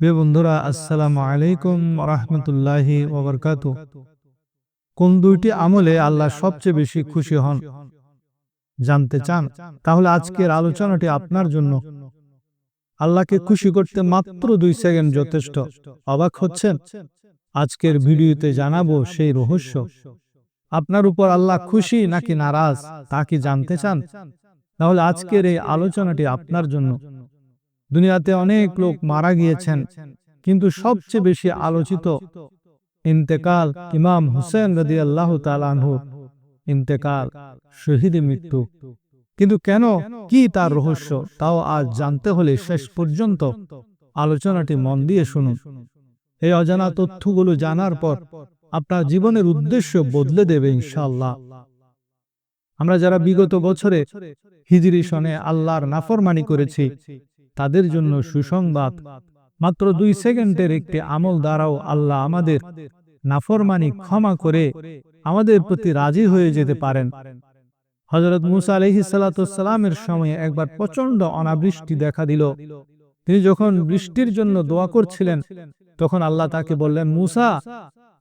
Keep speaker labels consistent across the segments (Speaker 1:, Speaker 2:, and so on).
Speaker 1: প্রিয় বন্ধুরা, আসসালামু আলাইকুম রহমতুল্লাহি ওবরকাত কোন দুইটি আমলে আল্লাহ সবচেয়ে বেশি খুশি হন? জানতে চান? তাহলে আজকের আলোচনাটি আপনার জন্য। আল্লাহকে খুশি করতে মাত্র দুই সেকেন্ড যথেষ্ট। অবাক হচ্ছেন? আজকের ভিডিওতে জানাব সেই রহস্য। আপনার উপর আল্লাহ খুশি নাকি নারাজ, তা কি জানতে চান? তাহলে আজকের এই আলোচনাটি আপনার জন্য। দুনিয়াতে অনেক লোক মারা গিয়েছেন কিন্তু সবচেয়ে বেশি আলোচিত ইন্তেকাল ইমাম হুসেন রদি আল্লাহ তালানহু ইন্তেকাল শহীদ মৃত্যু। কিন্তু কেন? কি তার রহস্য? তাও আজ জানতে হলে শেষ পর্যন্ত আলোচনাটি মন দিয়ে শুনুন। এই অজানা তথ্যগুলো জানার পর আপনার জীবনের উদ্দেশ্য বদলে দেবে ইনশাল্লাহ আমরা যারা বিগত বছরে হিজরি সনে আল্লাহর নাফরমানি করেছি তাদের জন্য সুসংবাদ। মাত্র দুই সেকেন্ডের একটি আমল দ্বারাও আল্লাহ আমাদের নাফরমানি ক্ষমা করে আমাদের প্রতি রাজি হয়ে যেতে পারেন। হজরত মুসা আলহি সালাতামের সময়ে একবার প্রচণ্ড অনাবৃষ্টি দেখা দিল। তিনি যখন বৃষ্টির জন্য দোয়া করছিলেন তখন আল্লাহ তাকে বললেন মুসা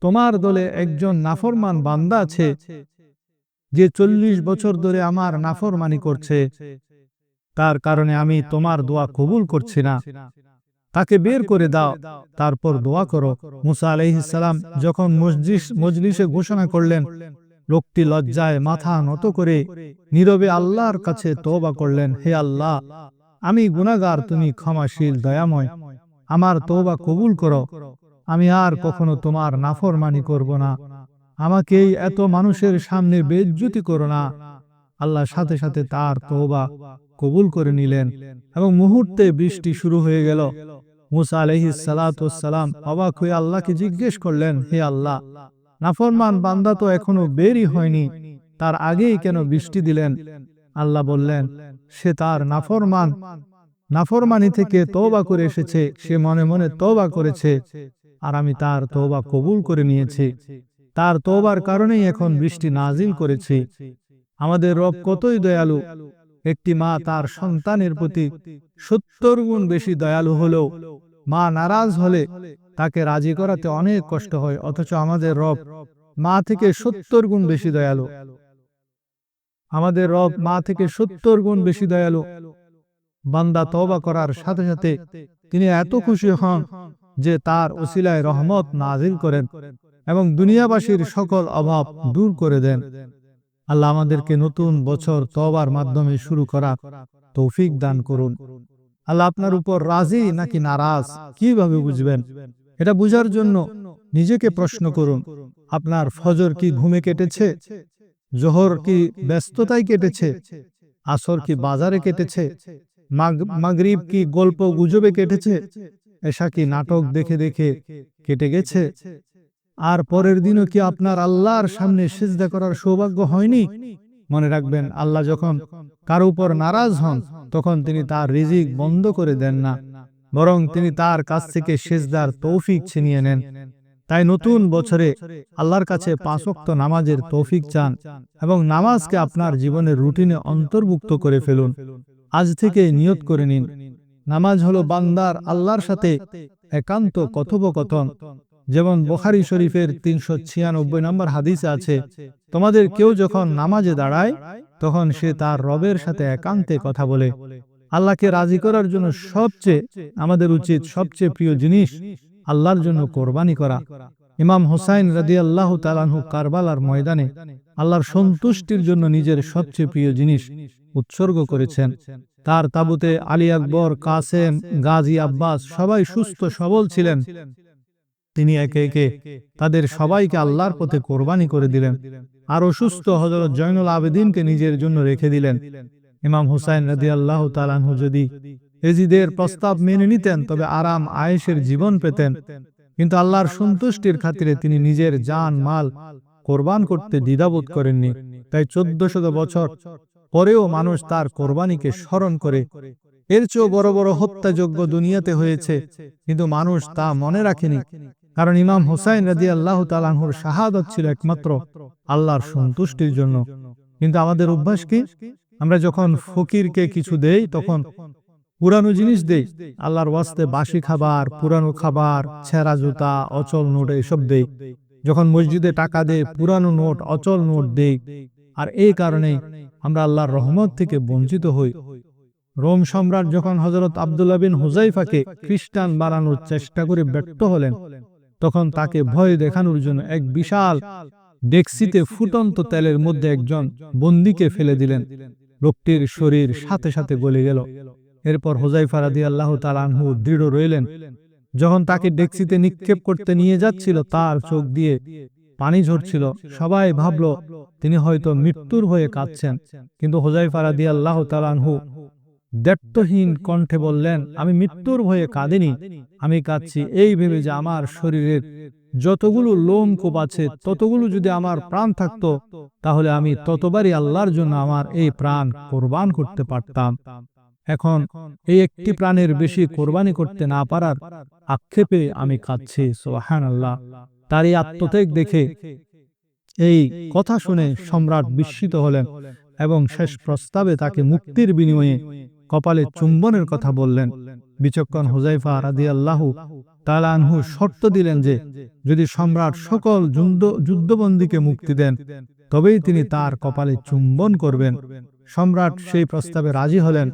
Speaker 1: তোমার দলে একজন নাফরমান বান্দা আছে যে চল্লিশ বছর ধরে আমার নাফরমানি করছে। তার কারণে আমি তোমার দোয়া কবুল করছি না। তাকে বের করে দাও। তারপর দোয়া করো। মুসা আলহিসাম যখন মজলিসে ঘোষণা করলেন লোকটি লজ্জায় মাথা নত করে নীরবে আল্লাহর কাছে তোবা করলেন হে আল্লাহ আমি গুনাগার তুমি ক্ষমাশীল দয়াময়। আমার তোবা কবুল করো। আমি আর কখনো তোমার নাফরমানি করব না। আমাকে এত মানুষের সামনে বেজ্জুতি করো না। আল্লাহ সাথে সাথে তার তোবা কবুল করে নিলেন এবং মুহূর্তে বৃষ্টি শুরু হয়ে গেল। মুসা আলহি সালাম অবাক হয়ে আল্লাহকে জিজ্ঞেস করলেন, হে আল্লাহ, নাফরমান বান্দা তো এখনও বেরই হয়নি, তার আগেই কেন বৃষ্টি দিলেন? আল্লাহ বললেন, সে তার নাফরমান, নাফরমানি থেকে তৌবা করে এসেছে, সে মনে মনে তৌবা করেছে, আর আমি তার তৌবা কবুল করে নিয়েছি। তার তৌবার কারণেই এখন বৃষ্টি নাজিল করেছি। আমাদের রব কতই দয়ালু? একটি মা তার সন্তানের প্রতি সত্তর গুণ বেশি দয়ালু হলেও মা নারাজ হলে তাকে রাজি করাতে অনেক কষ্ট হয় অথচ আমাদের রব মা থেকে সত্তর গুণ বেশি দয়ালু। আমাদের রব মা থেকে সত্তর গুণ বেশি দয়ালু। বান্দা তবা করার সাথে সাথে তিনি এত খুশি হন যে তার ওসিলায় রহমত নাজিল করেন এবং দুনিয়াবাসীর সকল অভাব দূর করে দেন। আল্লাহ আমাদেরকে নতুন বছর তবার মাধ্যমে শুরু করা তৌফিক দান করুন। আল্লাহ আপনার উপর রাজি নাকি নারাজ, কীভাবে বুঝবেন? এটা বুঝার জন্য নিজেকে প্রশ্ন করুন, আপনার ফজর কি ঘুমে কেটেছে? জোহর কি ব্যস্ততায় কেটেছে? আসর কি বাজারে কেটেছে? মাগরিব কি গল্প গুজবে কেটেছে? এসা কি নাটক দেখে দেখে কেটে গেছে? আর পরের দিনও কি আপনার আল্লাহর সামনে সিজদা করার সৌভাগ্য হয়নি? মনে রাখবেন, আল্লাহ যখন কারও উপর নারাজ হন, তখন তিনি তার রিজিক বন্ধ করে দেন না, বরং তিনি তার কাছ থেকে সেজদার তৌফিক ছিনিয়ে নেন। তাই নতুন বছরে আল্লাহর কাছে পাঁচক্ত নামাজের তৌফিক চান এবং নামাজকে আপনার জীবনের রুটিনে অন্তর্ভুক্ত করে ফেলুন। আজ থেকে নিয়ত করে নিন। নামাজ হলো বান্দার আল্লাহর সাথে একান্ত কথোপকথন। যেমন বোখারি শরীফের তিনশো ছিয়ানব্বই নম্বর হাদিসে আছে, তোমাদের কেউ যখন নামাজে দাঁড়ায়, তখন সে তার রবের সাথে একান্তে কথা বলে। আল্লাহকে রাজি করার জন্য সবচেয়ে আমাদের উচিত, সবচেয়ে প্রিয় জিনিস আল্লাহর জন্য কোরবানি করা। ইমাম হোসাইন রাদি আল্লাহ তালানহু কারবালার ময়দানে আল্লাহর সন্তুষ্টির জন্য নিজের সবচেয়ে প্রিয় জিনিস উৎসর্গ করেছেন। তার তাবুতে আলী আকবর, কাসেম, গাজী আব্বাস সবাই সুস্থ সবল ছিলেন। তিনি একে একে তাদের সবাইকে আল্লাহর পথে কোরবানি করে দিলেন আর অসুস্থ হজরত জয়নুল আবেদিনকে নিজের জন্য রেখে দিলেন। ইমাম হুসাইন রাদি আল্লাহ তালানহু যদি এজিদের প্রস্তাব মেনে নিতেন, তবে আরাম আয়েসের জীবন পেতেন। কিন্তু আল্লাহর সন্তুষ্টির খাতিরে তিনি নিজের জান, মাল কোরবান করতে দ্বিধাবোধ করেননি। তাই চোদ্দ শত বছর পরেও মানুষ তার কোরবানিকে স্মরণ করে। এর চেয়েও বড় বড় হত্যাযোগ্য দুনিয়াতে হয়েছে, কিন্তু মানুষ তা মনে রাখেনি। কারণ ইমাম হুসাইন রাজি আল্লাহ তালাহুর শাহাদত ছিল একমাত্র আল্লাহর সন্তুষ্টির জন্য। কিন্তু আমাদের অভ্যাস কি? আমরা যখন ফকিরকে কিছু দেই, তখন পুরানো জিনিস দেই। আল্লাহর ওয়াস্তে বাসি খাবার, পুরানো খাবার, ছেঁড়া জুতা, অচল নোট এসব দেই। যখন মসজিদে টাকা দেয় পুরানো নোট, অচল নোট দেই। আর এই কারণেই আমরা আল্লাহর রহমত থেকে বঞ্চিত হই। রোম সম্রাট যখন হজরত আবদুল্লাহ বিন হুজাইফাকে খ্রিস্টান বানানোর চেষ্টা করে ব্যর্থ হলেন তখন তাকে ভয় দেখানোর জন্য এক বিশাল ডেক্সিতে ফুটন্ত তেলের মধ্যে একজন বন্দিকে ফেলে দিলেন। লোকটির শরীর সাথে সাথে গলে গেল। এরপর হোজাইফা রাদি আল্লাহ তালানহু দৃঢ় রইলেন। যখন তাকে ডেক্সিতে নিক্ষেপ করতে নিয়ে যাচ্ছিল, তার চোখ দিয়ে পানি ঝরছিল। সবাই ভাবল, তিনি হয়তো মৃত্যুর হয়ে কাঁদছেন। কিন্তু হোজাইফা রাদি আল্লাহ তালানহু দ্ব্যর্থহীন কণ্ঠে বললেন, আমি মৃত্যুর ভয়ে কাঁদিনি। আমি কাঁদছি। এই ভেবে যে আমার শরীরের যতগুলো লোম কোপ আছে, ততগুলো যদি আমার প্রাণ থাকতো, তাহলে আমি ততবারই আল্লাহর জন্য আমার এই প্রাণ কোরবান করতে পারতাম। এখন এই একটি প্রাণের বেশি কোরবানি করতে না পারার আক্ষেপে আমি কাঁদছি সোহান আল্লাহ তার এই আত্মত্যাগ দেখে এই কথা শুনে সম্রাট বিস্মিত হলেন এবং শেষ প্রস্তাবে তাকে মুক্তির বিনিময়ে কপালে চুম্বনের কথা বললেন। বিচক্ষণ হুজাইফা রাদি আল্লাহ তালানহু শর্ত দিলেন যে যদি সম্রাট সকল যুদ্ধবন্দীকে মুক্তি দেন তবেই তিনি তার কপালে চুম্বন করবেন। সম্রাট সেই প্রস্তাবে রাজি হলেন।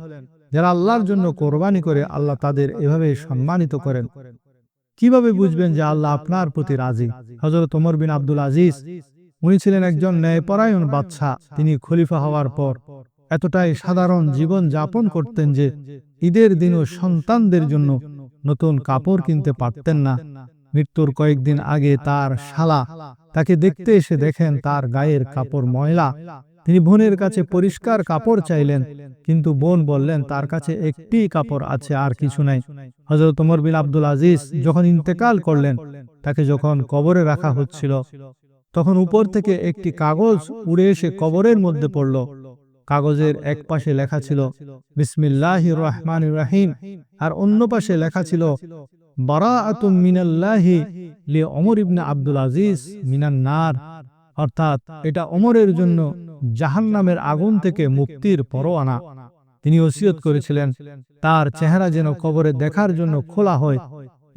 Speaker 1: যারা আল্লাহর জন্য কোরবানি করে আল্লাহ তাদের এভাবে সম্মানিত করেন। কীভাবে বুঝবেন যে আল্লাহ আপনার প্রতি রাজি? হজরত ওমর বিন আব্দুল আজিজ উনি ছিলেন একজন ন্যায়পরায়ণ বাদশাহ। তিনি খলিফা হওয়ার পর। এতটাই সাধারণ জীবন যাপন করতেন যে ঈদের দিনও সন্তানদের জন্য নতুন কাপড় কিনতে পারতেন না। মৃত্যুর কয়েকদিন আগে তার শালা তাকে দেখতে এসে দেখেন তার গায়ের কাপড় ময়লা। তিনি বোনের কাছে পরিষ্কার কাপড় চাইলেন, কিন্তু বোন বললেন, তার কাছে একটি কাপড় আছে, আর কিছু নাই। হজরত ওমর বিন আব্দুল আজিজ যখন ইন্তেকাল করলেন, তাকে যখন কবরে রাখা হচ্ছিল, তখন উপর থেকে একটি কাগজ উড়ে এসে কবরের মধ্যে পড়ল। কাগজের এক পাশে লেখা ছিল বিসমিল্লাহ রহমান রাহিম। আর অন্য পাশে লেখা ছিল বারাআতুম মিনাল্লাহি লি ওমর ইবনে আব্দুল আজিজ মিনান নার। অর্থাৎ এটা ওমরের জন্য জাহান্নামের আগুন থেকে মুক্তির পরোয়ানা। তিনি ওসিয়ত করেছিলেন তার চেহারা যেন কবরে দেখার জন্য খোলা হয়।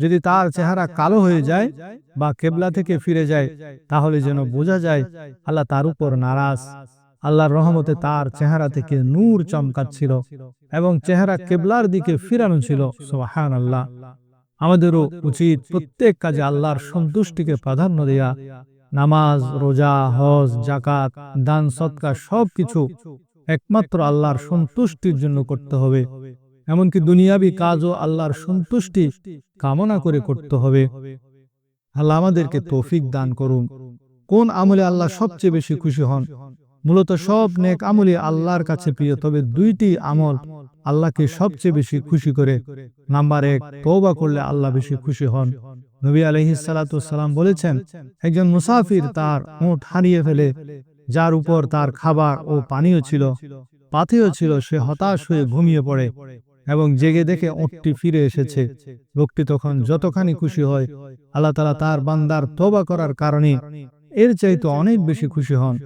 Speaker 1: যদি তার চেহারা কালো হয়ে যায় বা কেবলা থেকে ফিরে যায় তাহলে যেন বোঝা যায় আল্লাহ তার উপর নারাজ। আল্লাহর রহমতে তার চেহারা থেকে নূর চমকাচ্ছিল এবং চেহারা কেবলার দিকে ফিরানো ছিল সোহান আল্লাহ আমাদেরও উচিত প্রত্যেক কাজে আল্লাহর সন্তুষ্টিকে প্রাধান্য দেয়া। নামাজ, রোজা, হজ জাকাত দান, সৎকার সব কিছু একমাত্র আল্লাহর সন্তুষ্টির জন্য করতে হবে। এমনকি দুনিয়াবি কাজও আল্লাহর সন্তুষ্টি কামনা করে করতে হবে। আল্লাহ আমাদেরকে তৌফিক দান করুন। কোন আমলে আল্লাহ সবচেয়ে বেশি খুশি হন? মূলত সব নেক আমলি আল্লাহর কাছে প্রিয়, তবে দুইটি আমল আল্লাহকে সবচেয়ে বেশি খুশি করে। নাম্বার এক তৌবা করলে আল্লাহ বেশি খুশি হন। নবী আলহিসাল্লাম বলেছেন, একজন মুসাফির তার ওঁট হারিয়ে ফেলে, যার উপর তার খাবার ও পানীয় ছিল পাথেও ছিল, সে হতাশ হয়ে ঘুমিয়ে পড়ে এবং জেগে দেখে ওঁটটি ফিরে এসেছে। লোকটি তখন যতখানি খুশি হয়, আল্লাহ তালা তার বান্দার তোবা করার কারণে এর চাইতে অনেক বেশি খুশি হন।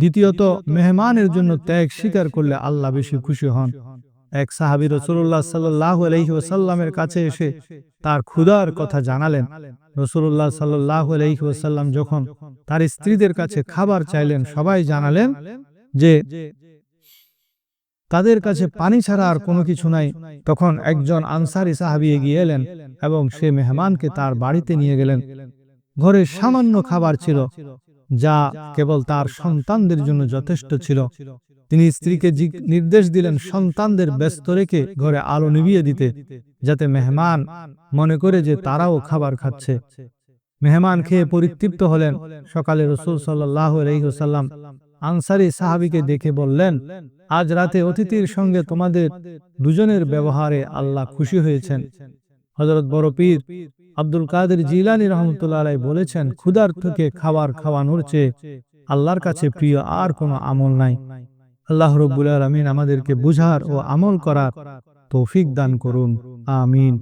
Speaker 1: দ্বিতীয়ত, মেহমানের জন্য ত্যাগ স্বীকার করলে আল্লাহ বেশি খুশি হন। এক সাহাবি রসুল্লাহ সাল্লাহ আলহিহাসাল্লামের কাছে এসে তার ক্ষুধার কথা জানালেন। রসুল্লাহ সাল্লাহ আলহিহাসাল্লাম যখন তার স্ত্রীদের কাছে খাবার চাইলেন, সবাই জানালেন যে তাদের কাছে পানি ছাড়া আর কোনো কিছু নাই। তখন একজন আনসারি সাহাবি এগিয়ে এলেন এবং সে মেহমানকে তার বাড়িতে নিয়ে গেলেন। ঘরে সামান্য খাবার ছিল। যা কেবল তার সন্তানদের জন্য যথেষ্ট ছিল। তিনি স্ত্রীকে নির্দেশ দিলেন সন্তানদের ব্যস্ত রেখে ঘরে আলো নিভিয়ে দিতে, যাতে মেহমান মনে করে যে তারাও খাবার খাচ্ছে। মেহমান খেয়ে পরিতৃপ্ত হলেন। সকালে রসুল সাল্লাহ আলহিহসাল্লাম আনসারি সাহাবিকে দেখে বললেন, আজ রাতে অতিথির সঙ্গে তোমাদের দুজনের ব্যবহারে আল্লাহ খুশি হয়েছেন। হজরত বড় পীর আব্দুল কাদের জিলানি রহমতুল্লাহ বলেছেন ক্ষুদার থেকে খাবার খাওয়ানোর চেয়ে আল্লাহর কাছে প্রিয় আর কোনো আমল নাই। আল্লাহ রব্বুল আলমিন আমাদেরকে বুঝার ও আমল করার তৌফিক দান করুন। আমিন।